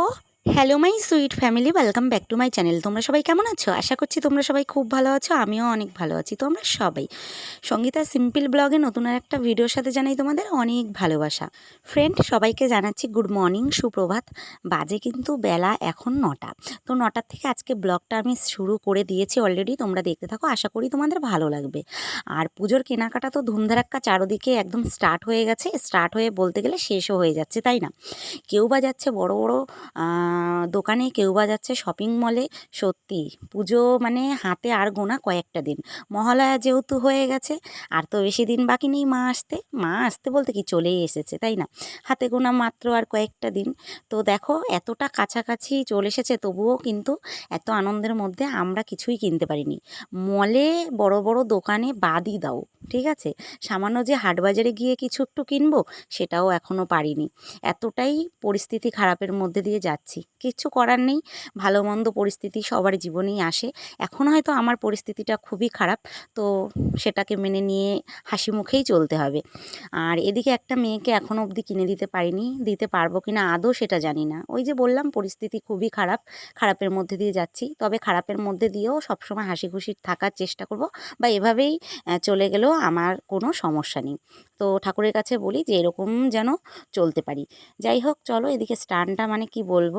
po? Hello my sweet family welcome back to my channel তোমরা সবাই কেমন আছো? আশা করছি তোমরা সবাই খুব ভালো আছো, আমিও অনেক ভালো আছি। তোমরা সবাই। সঙ্গীতা সিম্পল ব্লগে নতুন আর একটা ভিডিওর সাথে জানাই তোমাদের অনেক ভালোবাসা। ফ্রেন্ড সবাইকে জানাচ্ছি গুড মর্নিং সুপ্রভাত। বাজে কিন্তু বেলা এখন নটা। তো নটার থেকে আজকে ব্লগটা আমি শুরু করে দিয়েছি অলরেডি তোমরা দেখতে থাকো, আশা করি তোমাদের ভালো লাগবে। আর পুজোর কেনাকাটা তো ধুমধারাক্কা চারোদিকে একদম স্টার্ট হয়ে গেছে। স্টার্ট হয়ে বলতে গেলে শেষও হয়ে যাচ্ছে, তাই না? কেউ বা যাচ্ছে বড় বড় দোকানে কেউ বা যাচ্ছে শপিং মলে সত্যি পুজো মানে হাতে আর গোনা কয়েকটা দিন। মহালয়া যেহেতু হয়ে গেছে, আর তো বেশি দিন বাকি নেই মা আসতে। মা আসতে বলতে কি চলেই এসেছে, তাই না? হাতে গোনা মাত্র আর কয়েকটা দিন। তো দেখো, এতটা কাছাকাছি চলে এসেছে, তবুও কিন্তু এত আনন্দের মধ্যে আমরা কিছুই কিনতে পারিনি। মলে বড় বড় দোকানে বাদই দাও। ঠিক আছে? সামান্য যে হাট বাজারে গিয়ে কিছু একটু কিনবো, সেটাও এখনও পারিনি। এতটাই পরিস্থিতি খারাপের মধ্যে দিয়ে যাচ্ছি। কিচ্ছু করার নেই। ভালো মন্দ পরিস্থিতি সবার জীবনেই আসে। এখন হয়তো আমার পরিস্থিতিটা খুবই খারাপ, তো সেটাকে মেনে নিয়ে হাসি মুখেই চলতে হবে। আর এদিকে একটা মেয়েকে এখনও অবধি কিনে দিতে পারিনি, দিতে পারব কি না আদৌ সেটা জানি না। ওই যে বললাম, পরিস্থিতি খুবই খারাপ, খারাপের মধ্যে দিয়ে যাচ্ছি। তবে খারাপের মধ্যে দিয়েও সবসময় হাসি খুশি থাকার চেষ্টা করব বা এভাবেই চলে গেলেও আমার কোনো সমস্যা নেই। তো ঠাকুরের কাছে বলি যে, এরকম যেন চলতে পারি। যাই হোক, চলো এদিকে স্টানটা মানে কি বলব?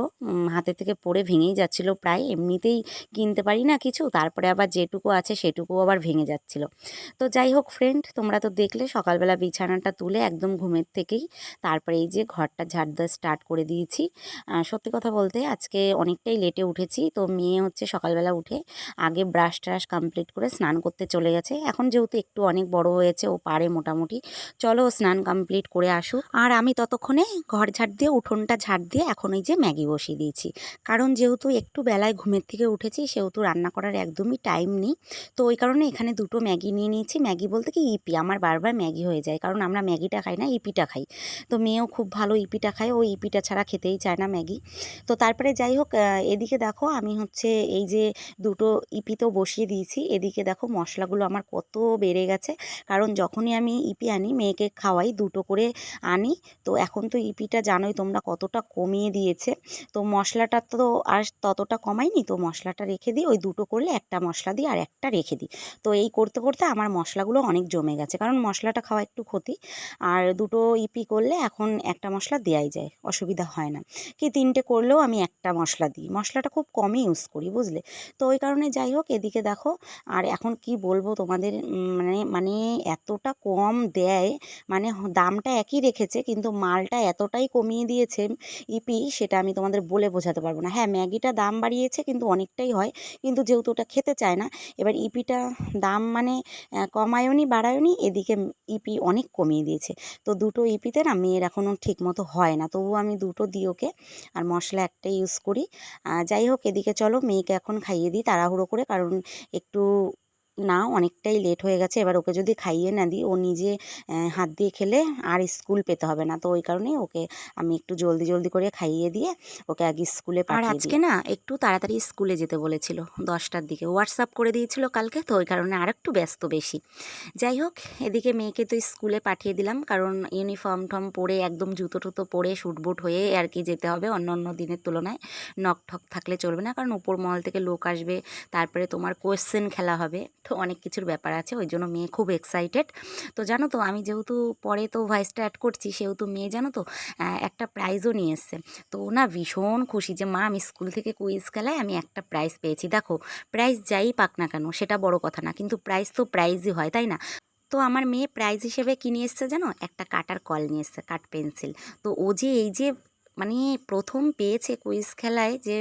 হাতে থেকে পড়ে ভেঙেই যাচ্ছিল প্রায়। এমনিতেই কিনতে পারি না কিছু, তারপরে আবার যেটুকু আছে সেটুকু আবার ভেঙে যাচ্ছিল। তো যাই হোক ফ্রেন্ড তোমরা তো দেখলে সকালবেলা বিছানাটা তুলে একদম ঘুমের থেকেই তারপরে এই যে ঘরটা ঝাড় দেওয়া স্টার্ট করে দিয়েছি। সত্যি কথা বলতে আজকে অনেকটাই লেটে উঠেছি। তো মেয়ে হচ্ছে সকালবেলা উঠে আগে ব্রাশ ট্রাশ কমপ্লিট করে স্নান করতে চলে গেছে। এখন যেহেতু একটু অনেক বড় হয়েছে, ও পারে মোটামুটি। চলো স্নান কমপ্লিট করে আসুক আর আমি ততক্ষণে ঘর ঝাড় দিয়ে, উঠোনটা ঝাড় দিয়ে এখন এই যে ম্যাগি বসিয়ে দিয়েছি। কারণ যেহেতু একটু বেলায় ঘুমের থেকে উঠেছি, সেহেতু রান্না করার একদমই টাইম নেই। তো ওই কারণে এখানে দুটো ম্যাগি নিয়ে নিয়েছি। ম্যাগি বলতে কি ইপি, আমার বারবার ম্যাগি হয়ে যায়। কারণ আমরা ম্যাগিটা খাই না, ইপিটা খাই। তো মেয়েও খুব ভালো ইপিটা খায়, ও ইপিটা ছাড়া খেতেই চায় না ম্যাগি। তো তারপরে যাই হোক এদিকে দেখো আমি হচ্ছে এই যে দুটো ইপি তো বসিয়ে দিয়েছি। এদিকে দেখো মশলাগুলো আমার কত বেড়ে গেছে। কারণ যখনই আমি ইপি আনি মেয়েকে খাওয়াই দুটো করে আনি তো এখন তো ইপিটা জানোই তোমরা কতটা কমিয়ে দিয়েছে। তো মশলাটা তো আর ততটা কমাইনি তো মশলাটা রেখে দিই ওই দুটো করলে একটা মশলা দিই আর একটা রেখে দিই। তো এই করতে করতে আমার মশলাগুলো অনেক জমে গেছে কারণ মশলাটা খাওয়া একটু ক্ষতি। আর দুটো ইপি করলে এখন একটা মশলা দেওয়াই যায় অসুবিধা হয় না। কি তিনটে করলেও আমি একটা মশলা দিই মশলাটা খুব কমই ইউজ করি বুঝলে? তো ওই কারণে যাই হোক এদিকে দেখো আর এখন কি বলব তোমাদের উম, মানে মানে এতটা কম দেয় মানে দামটা একই রেখেছে কিন্তু মালটা এতটাই কমিয়ে দিয়েছে ইপি সেটা আমি তোমাদের বলে বোঝাতে পারব না। হ্যাঁ ম্যাগিটা দাম বাড়িয়েছে কিন্তু অনেকটাই হয় কিন্তু যেহেতু ওটা খেতে চায় না, এবার ইপিটা দাম মানে কমায়নি, বাড়ায়নি, এদিকে ইপি অনেক কমিয়ে দিয়েছে। তো দুটো ইপিতে না মেয়ের এখনও ঠিক মতো হয় না, তবুও আমি দুটো দিই ওকে আর মশলা একটাই ইউজ করি। যাই হোক, এদিকে চলো মেয়েকে এখন খাইয়ে দিই, তাড়াহুড়ো করে কারণ একটু না অনেকটাই লেট হয়ে গেছে। এবার ওকে যদি খাইয়ে না দিই ও নিজে হাত দিয়ে খেলে আর স্কুল পেতে হবে না। তো ওই কারণেই ওকে আমি একটু জলদি জলদি করে খাইয়ে দিয়ে ওকে আগে স্কুলে আর আজকে না একটু তাড়াতাড়ি স্কুলে যেতে বলেছিল দশটার দিকে। হোয়াটসঅ্যাপ করে দিয়েছিল কালকে তো ওই কারণে আর একটু ব্যস্ত বেশি। যাই হোক এদিকে মেয়েকে তো স্কুলে পাঠিয়ে দিলাম কারণ ইউনিফর্ম টম পরে একদম জুতো টুতো পরে শুট বুট হয়ে আর কি যেতে হবে অন্য অন্য দিনের তুলনায়। নখ ঠক থাকলে চলবে না কারণ উপর মহল থেকে লোক আসবে তারপরে তোমার কোয়েশ্চেন খেলা হবে। তো অনেক কিছুর ব্যাপার আছে, ওই জন্য মেয়ে খুব এক্সাইটেড তো জানো তো, আমি যেহেতু পরে তো ভয়েসটা অ্যাড করছি, সেহেতু মেয়ে জানো তো একটা প্রাইজও নিয়ে এসছে। তো না ভীষণ খুশি যে, মা, আমি স্কুল থেকে কুইজ খেলায় আমি একটা প্রাইজ পেয়েছি। দেখো প্রাইজ যাই পাক না কেন, সেটা বড় কথা না, কিন্তু প্রাইজ তো প্রাইজই হয়, তাই না? তো আমার মেয়ে প্রাইজ হিসেবে কি নিয়ে এসছে জানো? একটা কাটার কল নিয়ে এসছে কাট পেন্সিল তো ও যে, এই যে মানে প্রথম পেয়েছে কুইজ খেলায় যে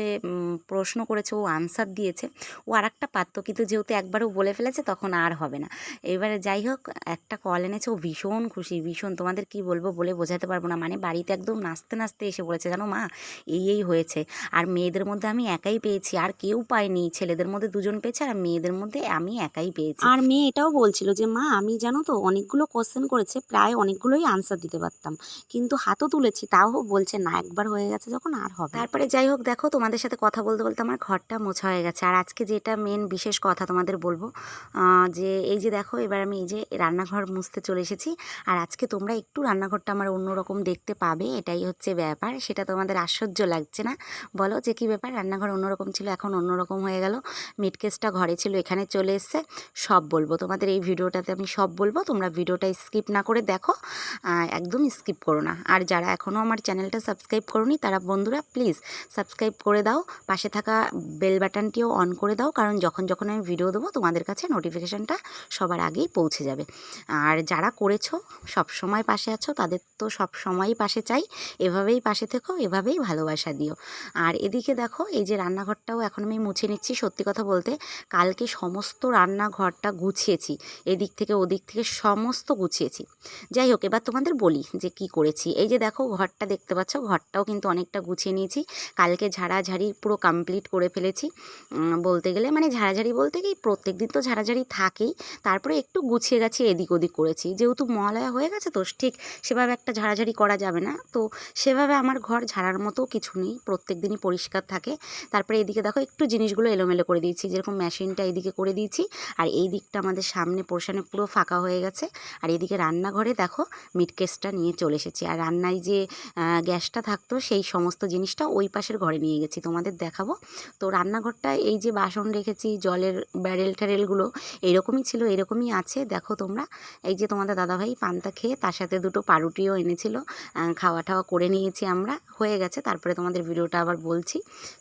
প্রশ্ন করেছে, ও আনসার দিয়েছে। ও আর একটা পারতো, কিন্তু যেহেতু একবারও বলে ফেলেছে, তখন আর হবে না। এবারে যাই হোক, একটা কল এনেছে, ও ভীষণ খুশি, ভীষণ, তোমাদের কি বলব বলে বোঝাতে পারব না। মানে বাড়িতে একদম নাচতে নাচতে এসে বলেছে জানো মা? এই এই হয়েছে। আর মেয়েদের মধ্যে আমি একাই পেয়েছি, আর কেউ পায়নি ছেলেদের মধ্যে দুজন পেয়েছে, আর মেয়েদের মধ্যে আমি একাই পেয়েছি। আর মেয়ে এটাও বলছিল যে, মা, আমি জানো তো অনেকগুলো কোশ্চেন করেছে, প্রায় অনেকগুলোই আনসার দিতে পারতাম। কিন্তু হাতও তুলেছি, তাও বলছে না। একবার হয়ে গেছে যখন আর হবে তারপরে যাই হোক, দেখো তোমাদের সাথে কথা বলতে বলতে আমার ঘরটা মোছা হয়ে গেছে। আর আজকে যেটা মেন বিশেষ কথা তোমাদের বলব যে এই যে দেখো, এবার আমি এই যে রান্নাঘর মুছতে চলে এসেছি। আর আজকে তোমরা একটু রান্নাঘরটা আমার অন্যরকম দেখতে পাবে, এটাই হচ্ছে ব্যাপার। সেটা তোমাদের আশ্চর্য লাগছে না? বলো যে কী ব্যাপার? রান্নাঘর অন্যরকম ছিল, এখন অন্যরকম হয়ে গেল। মিটকেসটা ঘরে ছিল, এখানে চলে এসছে। সব বলব। তোমাদের এই ভিডিওটাতে আমি সব বলব, তোমরা ভিডিওটা স্কিপ না করে দেখো একদম স্কিপ করো না। আর যারা এখনও আমার চ্যানেলটা সাবস্ক্রাইব করোনি তারা বন্ধুরা প্লিজ সাবস্ক্রাইব করে দাও। পাশে থাকা বেল বাটনটিও অন করে দাও কারণ যখন যখন আমি ভিডিও দেবো তোমাদের কাছে নোটিফিকেশানটা সবার আগেই পৌঁছে যাবে। আর যারা করেছ, সব সময় পাশে আছো, তাদের তো সব সময়ই পাশে চাই। এভাবেই পাশে থেকো, এভাবেই ভালোবাসা দিও। আর এদিকে দেখো, এই যে রান্নাঘরটাও এখন আমি মুছে নিচ্ছি সত্যি কথা বলতে। কালকে সমস্ত রান্নাঘরটা গুছিয়েছি, এদিক থেকে ওদিক থেকে সমস্ত গুছিয়েছি। যাই হোক, এবার তোমাদের বলি যে কি করেছি। এই যে দেখো, ঘরটা দেখতে পাচ্ছ ঘরটাও কিন্তু অনেকটা গুছিয়ে নিয়েছি। কালকে ঝাড়াঝাড়ি পুরো কমপ্লিট করে ফেলেছি। বলতে গেলে মানে ঝাড়াঝাড়ি বলতে কি প্রত্যেক দিন তো ঝাড়াঝাড়ি থাকেই। তারপরে একটু গুছিয়ে গেছি এদিক ওদিক করেছি। যেহেতু মহালয়া হয়ে গেছে তো ঠিক সেভাবে একটা ঝাড়াঝাড়ি করা যাবে না। তো সেভাবে আমার ঘর ঝাড়ার মতো কিছু নেই। প্রত্যেক দিনই পরিষ্কার থাকে। তারপরে এদিকে দেখো একটু জিনিসগুলো এলোমেলো করে দিয়েছি। যেরকম মেশিনটা এদিকে করে দিয়েছি। আর এই দিকটা আমাদের সামনে পোর্শনে পুরো ফাঁকা হয়ে গেছে। আর এদিকে রান্নাঘরে দেখো মিটকেসটা নিয়ে চলে এসেছি। আর রান্নায় যে গ্যাসটা থাকতো, সেই সমস্ত জিনিসটা ওই পাশের ঘরে নিয়ে গেছি। তোমাদের দেখাবো। তো রান্নাঘরটা এই যে বাসন রেখেছি, জলের ব্যারেল ট্যারেলগুলো এরকমই ছিল, এরকমই আছে। দেখো তোমরা, এই যে তোমাদের দাদাভাই পান্তা খেয়ে, তার সাথে দুটো পাউরুটিও এনেছিল। খাওয়া টাওয়া করে নিয়েছি আমরা, হয়ে গেছে। তারপরে তোমাদের ভিডিওটা আবার বলছি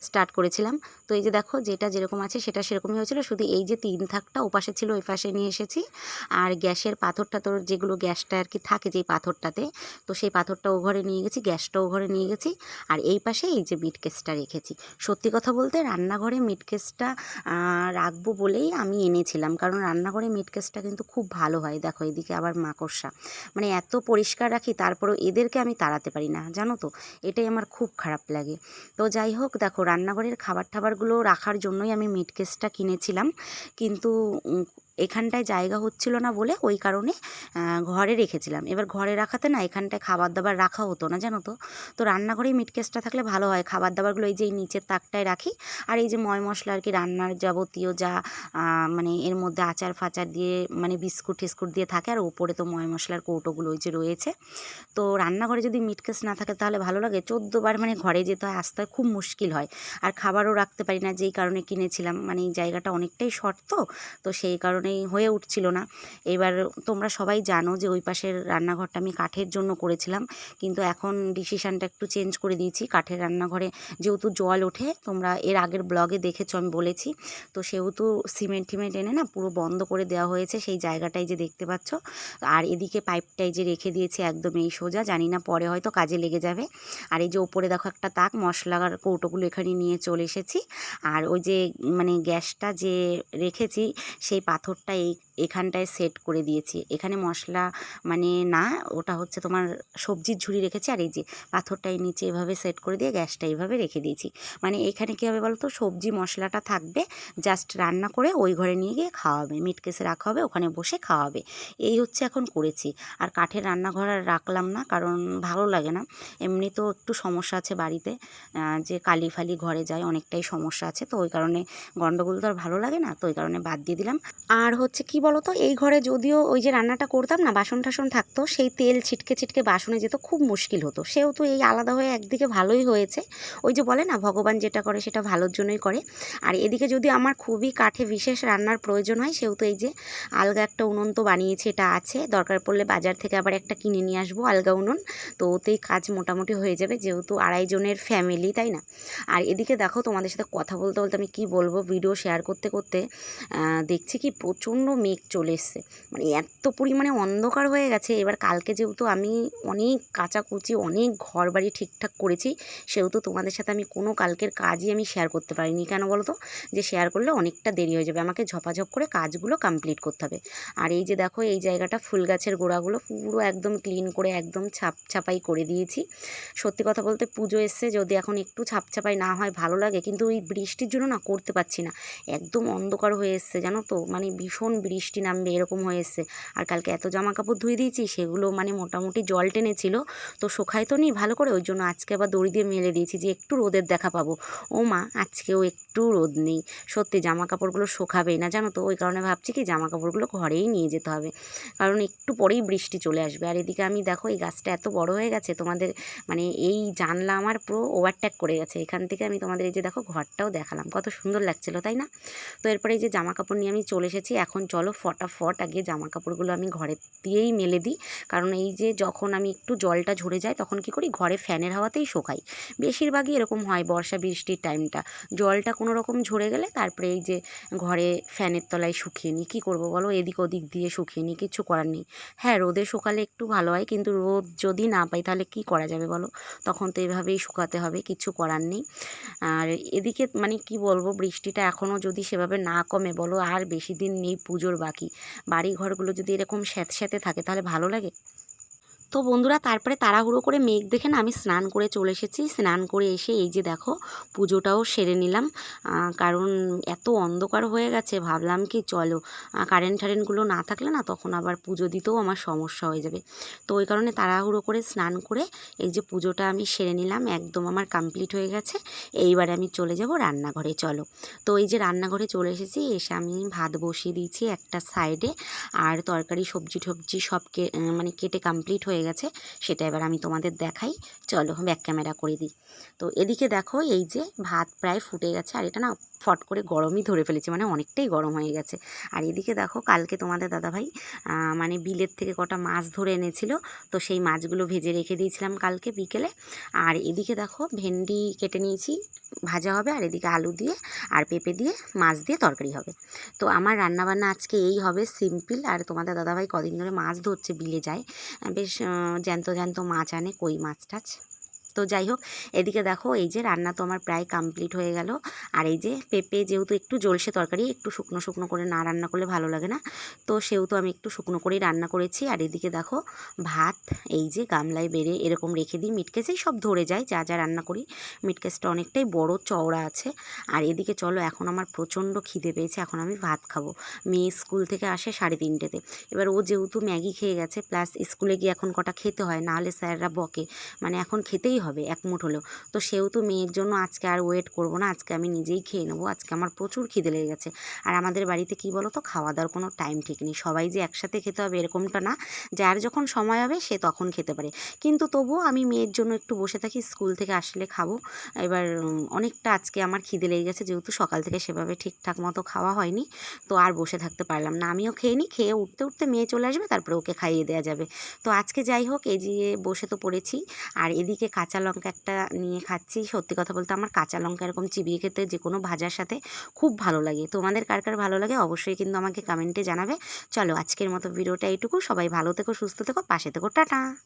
স্টার্ট করেছিলাম। তো এই যে দেখো, যেটা যেরকম আছে, সেটা সেরকমই হয়েছিল। শুধু এই যে তিন থাকটা ওপাশে ছিল, ওই পাশে নিয়ে এসেছি। আর গ্যাসের পাথরটা তোর যেগুলো গ্যাসটা আর কি থাকে, যেই পাথরটাতে, তো সেই পাথরটা ও ঘরে নিয়ে গেছি, গ্যাসটা ও ঘরে নিয়ে গেছি। আর এই পাশে এই যে মিটকেসটা রেখেছি। সত্যি কথা বলতে রান্নাঘরে মিটকেসটা রাখব বলেই আমি এনেছিলাম। কারণ রান্নাঘরে মিটকেসটা কিন্তু খুব ভালো হয়। দেখো এদিকে আবার মাকড়সা। মানে এত পরিষ্কার রাখি, তারপরেও এদেরকে আমি তাড়াতে পারি না। জানো তো? এটাই আমার খুব খারাপ লাগে। তো যাই হোক, দেখো রান্নাঘরের খাবার টাবারগুলো রাখার জন্যই আমি মিটকেসটা কিনেছিলাম। কিন্তু এখানটায় জায়গা হচ্ছিল না বলে ওই কারণে ঘরে রেখেছিলাম। এবার ঘরে রাখাতে না এখানটায় খাবার দাবার রাখা হতো না, জানো তো? তো রান্নাঘরেই মিটকেসটা থাকলে ভালো হয়। খাবার দাবারগুলো এই যে এই নিচের তাকটায় রাখি আর এই যে ময় মশলা আর কি রান্নার যাবতীয় যা মানে এর মধ্যে আচার ফাচার দিয়ে মানে বিস্কুট টিস্কুট দিয়ে থাকে আর ওপরে তো ময় মশলার কৌটোগুলো ওই যে রয়েছে। তো রান্নাঘরে যদি মিটকেস না থাকে তাহলে ভালো লাগে। চোদ্দোবার মানে ঘরে যেতে হয়, আসতে হয়, খুব মুশকিল হয়। আর খাবারও রাখতে পারি না, যেই কারণে কিনেছিলাম। মানে এই জায়গাটা অনেকটাই শর্ট তো তো সেই কারণেই হয়ে উঠছিল না। এবার তোমরা সবাই জানো যে ওই পাশের রান্নাঘরটা আমি কাঠের জন্য করেছিলাম। কিন্তু এখন ডিসিশানটা একটু চেঞ্জ করে দিয়েছি। কাঠের রান্নাঘরে যেহেতু জল ওঠে, তোমরা এর আগের ব্লগে দেখেছ, আমি বলেছি। তো সেহেতু সিমেন্ট টিমেন্ট এনে না পুরো বন্ধ করে দেওয়া হয়েছে। সেই জায়গাটাই যে দেখতে পাচ্ছ। আর এদিকে পাইপটাই যে রেখে দিয়েছি, একদম এই সোজা। জানি না পরে হয়তো কাজে লেগে যাবে। আর এই যে ওপরে দেখো একটা তাক মশলার কৌটোগুলো এখানে নিয়ে চলে এসেছি। আর ওই যে মানে গ্যাসটা যে রেখেছি, সেই পাথরটা এই এখানটায় সেট করে দিয়েছি। এখানে মশলা মানে না, ওটা হচ্ছে তোমার সবজির ঝুড়ি রেখেছি আর এই যে পাথরটাই নিচে এভাবে সেট করে দিয়ে গ্যাসটা এইভাবে রেখে দিয়েছি। মানে এখানে কী হবে বলো তো সবজি মশলাটা থাকবে জাস্ট রান্না করে ওই ঘরে নিয়ে গিয়ে খাওয়াবে। মিট কেসে রাখা হবে, ওখানে বসে খাওয়াবে। এই হচ্ছে এখন করেছি। আর কাঠের রান্নাঘর আর রাখলাম না, কারণ ভালো লাগে না। এমনি তো একটু সমস্যা আছে বাড়িতে যে কালি ফালি ঘরে যায়, অনেকটাই সমস্যা আছে। তো ওই কারণে গন্ডগোল তো আর ভালো লাগে না, তো ওই কারণে বাদ দিয়ে দিলাম। আর হচ্ছে কি বলো তো এই ঘরে যদিও ওই যে রান্নাটা করতাম না বাসন টাসন থাকতো, সেই তেল ছিটকে ছিটকে বাসনে যেত, খুব মুশকিল হতো। সেহেতু এই আলাদা হয়ে একদিকে ভালোই হয়েছে। ওই যে বলে না, ভগবান যেটা করে সেটা ভালোর জন্যই করে। আর এদিকে যদি আমার খুবই কাঠে বিশেষ রান্নার প্রয়োজন হয় সেহেতু এই যে আলগা একটা উনুন তো বানিয়েছি, এটা আছে। দরকার পড়লে বাজার থেকে আবার একটা কিনে নিয়ে আসব, আলগা উনুন। তো ওতেই কাজ মোটামুটি হয়ে যাবে, যেহেতু আড়াই জনের ফ্যামিলি তাই না? আর এদিকে দেখো, তোমাদের সাথে কথা বলতে বলতে আমি কি বলব ভিডিও শেয়ার করতে করতে দেখছি কি প্রচণ্ড মেঘ চলে এসছে। মানে এত পরিমাণে অন্ধকার হয়ে গেছে। এবার কালকে যেহেতু আমি অনেক কাচাকুচি, অনেক ঘর বাড়ি ঠিকঠাক করেছি, সেহেতু তোমাদের সাথে আমি কোনো কালকের কাজই আমি শেয়ার করতে পারিনি। কেন বলো তো যে শেয়ার করলে অনেকটা দেরি হয়ে যাবে। আমাকে ঝপাঝপ করে কাজগুলো কমপ্লিট করতে হবে। আর এই যে দেখো, এই জায়গাটা ফুল গাছের গোড়াগুলো পুরো একদম ক্লিন করে, একদম ছাপ ছাপাই করে দিয়েছি। সত্যি কথা বলতে পুজো এসছে, যদি এখন একটু ছাপ ছাপাই না হয় ভালো লাগে। কিন্তু ওই বৃষ্টির জন্য না করতে পারছি না। একদম অন্ধকার হয়ে এসছে, জানো তো? মানে ভীষণ বৃষ্টি। বৃষ্টি নামবে, এরকম হয়ে এসছে আর কালকে এত জামা কাপড় ধুয়ে দিয়েছি, সেগুলো মানে মোটামুটি জল টেনেছিল। তো শোকায় তো নি ভালো করে, ওই জন্য আজকে আবার দড়ি দিয়ে মেলে দিয়েছি যে একটু রোদের দেখা পাবো। ও মা, আজকেও একটু রোদ নেই। সত্যি জামা কাপড়গুলো শোখাবেই না, জানো তো? ওই কারণে ভাবছি কি জামা কাপড়গুলো ঘরেই নিয়ে যেতে হবে। কারণ একটু পরেই বৃষ্টি চলে আসবে। আর এদিকে আমি দেখো, এই গাছটা এত বড় হয়ে গেছে, তোমাদের মানে এই জানলা আমার পুরো ওভারট্যাক করে গেছে। এখান থেকে আমি তোমাদের এই যে দেখো, ঘরটাও দেখালাম। কত সুন্দর লাগছিল, তাই না? তো এরপরে এই যে জামা কাপড় নিয়ে আমি চলে এসেছি। এখন চলো ফটাফট আগে জামা কাপড়গুলো আমি ঘরে দিয়েই মেলে দিই। কারণ এই যে যখন আমি একটু জলটা ঝরে যায় তখন কি করি? ঘরে ফ্যানের হাওয়াতেই শোকাই। বেশিরভাগই এরকম হয় বর্ষা বৃষ্টির টাইমটা। জলটা কোনো রকম ঝরে গেলে তারপরে এই যে ঘরে ফ্যানের তলায় শুকিয়ে নিই। কী করব বলো? এদিক ওদিক দিয়ে শুকিয়ে নিই কিছু করার নেই। হ্যাঁ রোদে শুকালে একটু ভালো হয় কিন্তু রোদ যদি না পাই তাহলে কি করা যাবে বলো? তখন তো এভাবেই শুকাতে হবে কিছু করার নেই। আর এদিকে মানে কি বলব? বৃষ্টিটা এখনও যদি সেভাবে না কমে বলো, আর বেশি দিন নেই পুজোর বাকি। বাড়ি ঘরগুলো যদি এরকম স্যাঁতস্যাঁতে থাকে তাহলে ভালো লাগে? তো বন্ধুরা, তারপরে তাড়াহুড়ো করে মেঘ দেখে না আমি স্নান করে চলে এসেছি। স্নান করে এসে এই যে দেখো, পুজোটাও সেরে নিলাম। কারণ এত অন্ধকার হয়ে গেছে, ভাবলাম কি চলো কারেন্ট ঠারেন্টগুলো না থাকলে না তখন আবার পুজো দিতেও আমার সমস্যা হয়ে যাবে। তো ওই কারণে তাড়াহুড়ো করে স্নান করে এই যে পুজোটা আমি সেরে নিলাম, একদম আমার কমপ্লিট হয়ে গেছে। এইবারে আমি চলে যাব রান্নাঘরে, চলো। তো এই যে রান্নাঘরে চলে এসেছি, এসে আমি ভাত বসিয়ে দিয়েছি একটা সাইডে আর তরকারি, সবজি টবজি সব মানে কেটে কমপ্লিট হয়ে গেছে, সেটা এবার আমি তোমাদের দেখাই। চলো ব্যাক ক্যামেরা করে দিই। তো এদিকে দেখো, এই যে ভাত প্রায় ফুটে গেছে, আর এটা না ফট করে গরমই ধরে ফেলেছে মানে অনেকটাই গরম হয়ে গেছে। আর এদিকে দেখো, কালকে তোমাদের দাদাভাই মানে বিলের থেকে কটা মাছ ধরে এনেছিল, তো সেই মাছগুলো ভেজে রেখে দিয়েছিলাম কালকে বিকেলে। আর এদিকে দেখো, ভেন্ডি কেটে নিয়েছি, ভাজা হবে, আর এদিকে আলু দিয়ে আর পেঁপে দিয়ে মাছ দিয়ে তরকারি হবে। তো আমার রান্নাবান্না আজকে এই হবে, সিম্পল। আর তোমাদের দাদাভাই কদিন ধরে মাছ ধরছে, বিলে যায়। বেশ জ্যান্ত জ্যান্ত মাছ আনে, কই মাছ টাছ। তো যাই হোক, এদিকে দেখো এই যে রান্না তো আমার প্রায় কমপ্লিট হয়ে গেল। আর এই যে পেঁপে যেহেতু একটু জলসে তরকারি, একটু শুকনো শুকনো করে না রান্না করলে ভালো লাগে না। তো সেহেতু আমি একটু শুকনো করেই রান্না করেছি। আর এদিকে দেখো ভাত, এই যে গামলায় বেড়ে এরকম রেখে দিই মিটকেসেই সব ধরে যায়, যা যা রান্না করি। মিটকেসটা অনেকটাই বড় চওড়া আছে। আর এদিকে চলো, এখন আমার প্রচণ্ড খিদে পেয়েছে, এখন আমি ভাত খাব। মেয়ে স্কুল থেকে আসে সাড়ে তিনটেতে। এবার ও যেহেতু ম্যাগি খেয়ে গেছে প্লাস স্কুলে গিয়ে এখন কটা খেতে হয় নাহলে স্যাররা বকে। মানে এখন খেতেই হবে এক মুঠ হলেও। তো সেহেতু মেয়ের জন্য আজকে আর ওয়েট করব না, আজকে আমি নিজেই খেয়ে নেব, আজকে আমার প্রচুর খিদে লেগে গেছে। আর আমাদের বাড়িতে কি বলো তো খাওয়া দাওয়ার কোনো টাইম ঠিক নেই। সবাই যে একসাথে খেতে হবে এরকমটা না, যার যখন সময় হবে সে তখন খেতে পারে। কিন্তু তবুও আমি মেয়ের জন্য একটু বসে থাকি, স্কুল থেকে আসলে খাব। এবার অনেকটা আজকে আমার খিদে লেগে গেছে, যেহেতু সকাল থেকে সেভাবে ঠিকঠাক মতো খাওয়া হয়নি, তো আর বসে থাকতে পারলাম না। আমিও খেয়ে নিই খেয়ে উঠতে উঠতে মেয়ে চলে আসবে, তারপরে ওকে খাইয়ে দেওয়া যাবে। তো আজকে যাই হোক, এই যে বসে তো পড়েছি, আর এদিকে কাঁচা লঙ্কা একটা নিয়ে খাচ্ছি। সত্যি কথা বলতে আমার কাঁচা লঙ্কা এরকম চিবিয়ে খেতে যে কোনো ভাজার সাথে খুব ভালো লাগে। তোমাদের কার কার ভালো লাগে অবশ্যই কিন্তু আমাকে কমেন্টে জানাবে। চলো আজকের মতো ভিডিওটা এইটুকু। সবাই ভালো থেকো, সুস্থ থেকো, পাশে থেকো। টাটা!